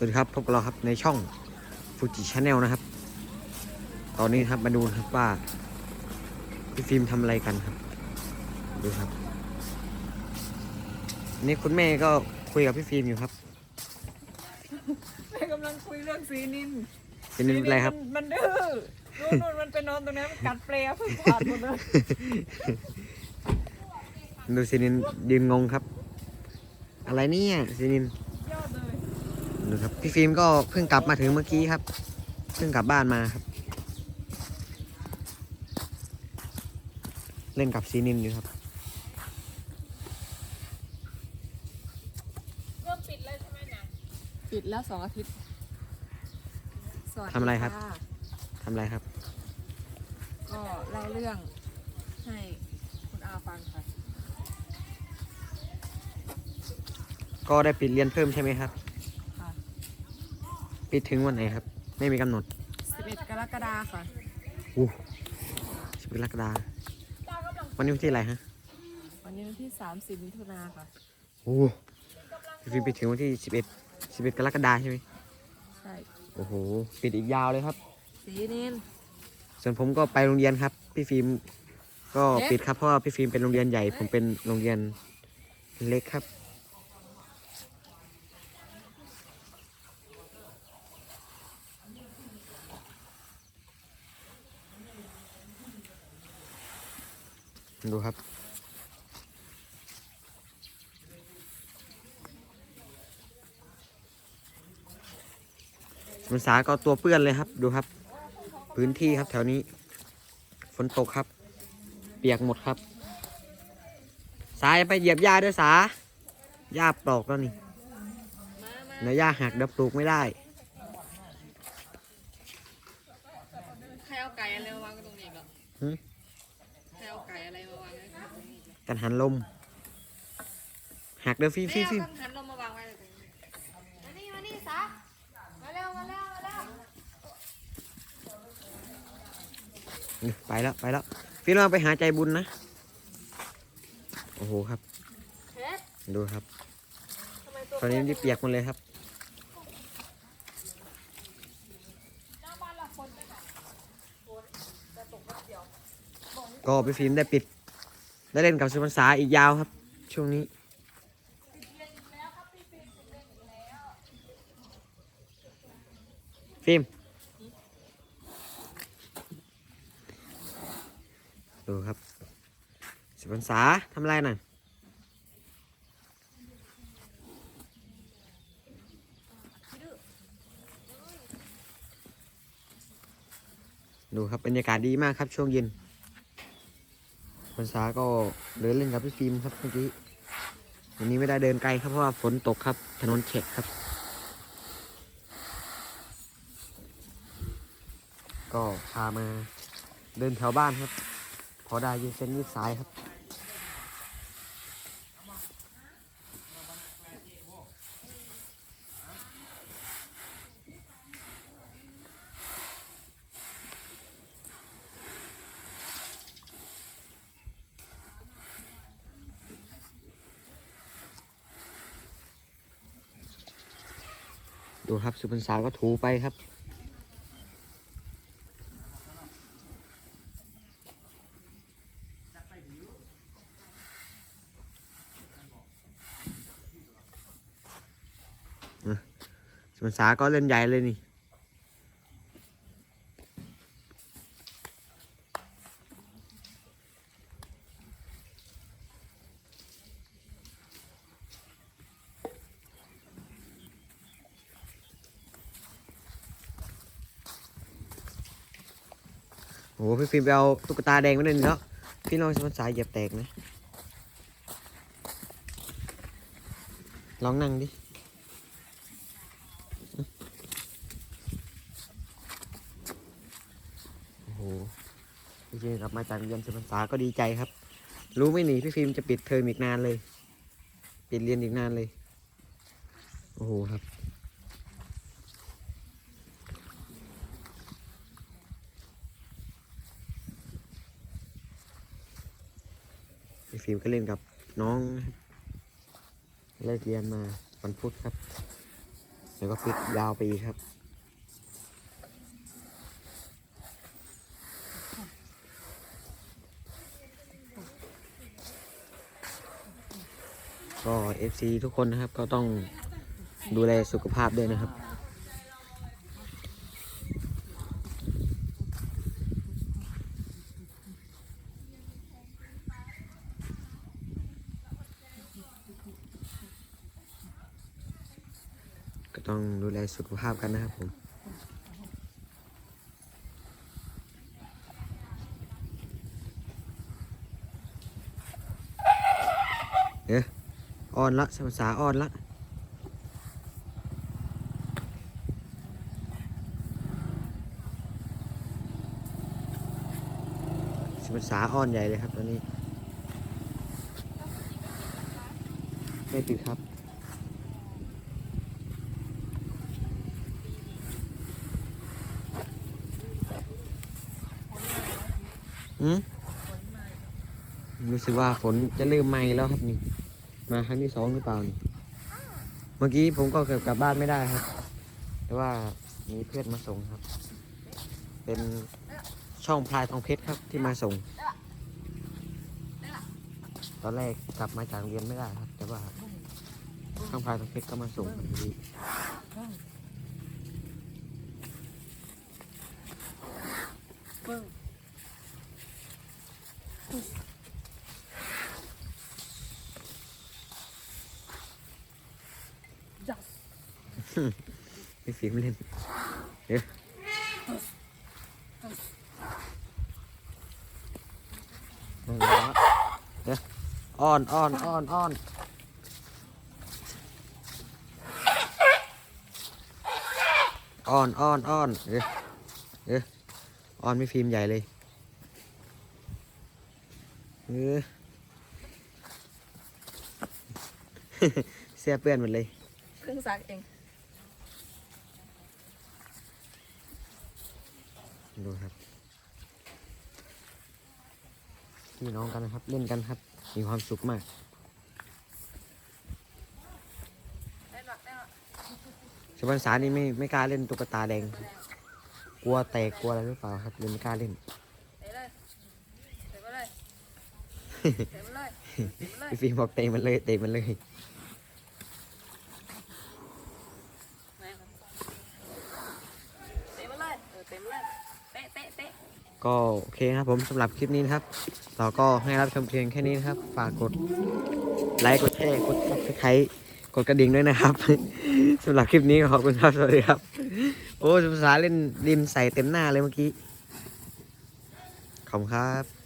สวัสดีครับพบกับเราครับในช่องฟูจิชาแนลนะครับ ตอนนี้ครับมาดูนะครับว่าพี่ฟิล์มทำอะไรกันครับ ดูครับอันนี่คุณแม่ก็คุยกับพี่ฟิล์มอยู่ครับแม่กำลังคุยเรื่องสีนินเป็นอะไรครับ สีนินมันมันดื้อนู่นนู่นมันไปนอนตรงนั้นมันกัดเปลวเพิ่งขาดหมดเลยดูซินินยืนงงครับ อะไรเนี่ยซินินยอดเลย ดูครับ พี่ฟิล์มก็เพิ่งกลับมาถึงเมื่อกี้ครับ เพิ่งกลับบ้านมาครับ เล่นกับซีนินอยู่ครับ เริ่มปิดแล้วใช่ไหมเนี่ยปิดแล้วสองอาทิตย์สวัสดีทำอะไรครับะทำอะไรครับ ก็เล่าเรื่องให้คุณอาฟังค่ะ ก็ได้ปิดเรียนเพิ่มใช่ไหมครับค่ะ ปิดถึงวันไหนครับ ไม่มีกำหนด11 กรกฎาคมค่ะ อู้สิบกรกฎาวันนี้วันที่อะไรฮะวันนี้วันที่ 30 มิถุนาค่ะโอ้พี่ฟิล์มปิดถึงวันที่สิบเอ็ดสิบเอ็ดกรกฎาใช่ไหมใช่โอ้โหปิดอีกยาวเลยครับ สีนินส่วนผมก็ไปโรงเรียนครับ พี่ฟิล์มก็เอ๊ะปิดครับเพราะว่าพี่ฟิล์มเป็นโรงเรียนใหญ่ ผมเป็นโรงเรียนเล็กครับ ดูครับ มันสาก็ตัวเปื้อนเลยครับ ดูครับ พื้นที่ครับแถวนี้ ฝนตกครับ เปียกหมดครับ สายไปเหยียบหญ้าด้วยสาหญ้าปลอกแล้วนี่เนื้อหญ้าหักเดี๋ยวปลูกไม่ได้ใครเอาไก่อะไรมาวางไว้ตรงนี้ก่อน ก่อนกันหันลม หักเดี๋ยวฟีฟีฟีแม่เอาคันลมมาวางไว้ตรงนี้มานี่มานี่ซะมาเร็วมาเร็วมาเร็วไปแล้วไปแล้วฟีเราไปหาใจบุญนะ โอ้โหครับเฮ็ดดูครับทำไมตัวตอนนี้ที่เปียกหมดเลยครับก็พี่ฟิล์มได้ปิด ได้เล่นกับสุพรรษาอีกยาวครับ ช่วงนี้ฟิล์มดูครับสุพรรษาทำอะไรหน่ะดูครับบรรยากาศดีมากครับช่วงเย็น พรรษาก็เดินเล่นกับพี่ฟิล์มครับเมื่อกี้วันนี้ไม่ได้เดินไกลครับเพราะว่าฝนตกครับ ถนนแฉกครับ ก็พามาเดินแถวบ้านครับ พอได้ยืนเส้นยืดสายครับ ดูครับสุพรรษาก็ถูไปครับ สุพรรษาก็เล่นใหญ่เลยนี่ โอ้โหพี่ฟิล์มไปเอาตุ๊กตาแดงมาเล่นแล้วพี่ลองสุพรรษาเหยียบแตกนะ ลองนั่งดิ โอ้โหพี่ฟิล์มกลับมาจากเรียนสุพรรษาก็ดีใจครับ รู้ไม่หนีพี่ฟิล์มจะปิดเทอมอีกนานเลย ปิดเรียนอีกนานเลย โอ้โหครับ พี่ฟิล์มก็เล่นกับน้องนะครับเลิกเรียนมาวันพุธครับ แล้วก็ฟิตยาวไปอีกครับ ก็ FC ทุกคนนะครับก็ต้องดูแลสุขภาพด้วยนะครับ ก็ ต้องดูแลสุขภาพกันนะครับผมเอ๊ะอ่อนละสมสาอ่อนละสมสาอ่อนใหญ่เลยครับตอนนี้ ไม่ติดครับ อืมรู้สึกว่าฝนจะเริ่มไหม้แล้วครับนี่ มาครั้งที่สองหรือเปล่านี่ เมื่อกี้ผมก็เกือบกลับบ้านไม่ได้ครับ แต่ว่ามีเพื่อนมาส่งครับ เป็นช่องพลายทองเพชรครับที่มาส่ง ตอนแรกกลับมาจากโรงเรียนไม่ได้ครับ แต่ว่าช่องพลายทองเพชรก็มาส่งพอดีจั บไม่ฟิล์มเล่นเดี๋ยวนั่นแหละเดี๋ยวอ้อนอ้อนอ้อนอ้อนอ้อนอ้อนอ้อนเดี๋ยวเดี๋ยวอ้อนไม่ฟิล์มใหญ่เลย เออเสื้อเปื้อนหมดเลย เพิ่งซักเอง ดูครับพี่น้องกันนะครับ เล่นกันครับ มีความสุขมากได้หรอได้หรอชาวบ้านสานี่ไม่ไม่กล้าเล่นตุ๊กตาแดงครับกลัวแตกกลัวอะไรหรือเปล่าครับเลยไม่กล้าเล่น เตะเลยเตะไปเลย เตะไปเลยเตะไปเลยพี่ฟิล์มบอกเตะมันเลยเตะมันเลยแม่ครับเตะไปเลยเออเตะไปเลยเตะเตะเตะ ก็โอเคนะครับผมสำหรับคลิปนี้นะครับ เราก็ให้รับชมเพียงแค่นี้นะครับ ฝากกดไลค์กดแชร์กดซับสไครต์กดกระดิ่งด้วยนะครับ สำหรับคลิปนี้ก็ขอบคุณครับสวัสดีครับ โอ้สมสารเล่นดินใส่เต็มหน้าเลยเมื่อกี้ ขอบคุณครับ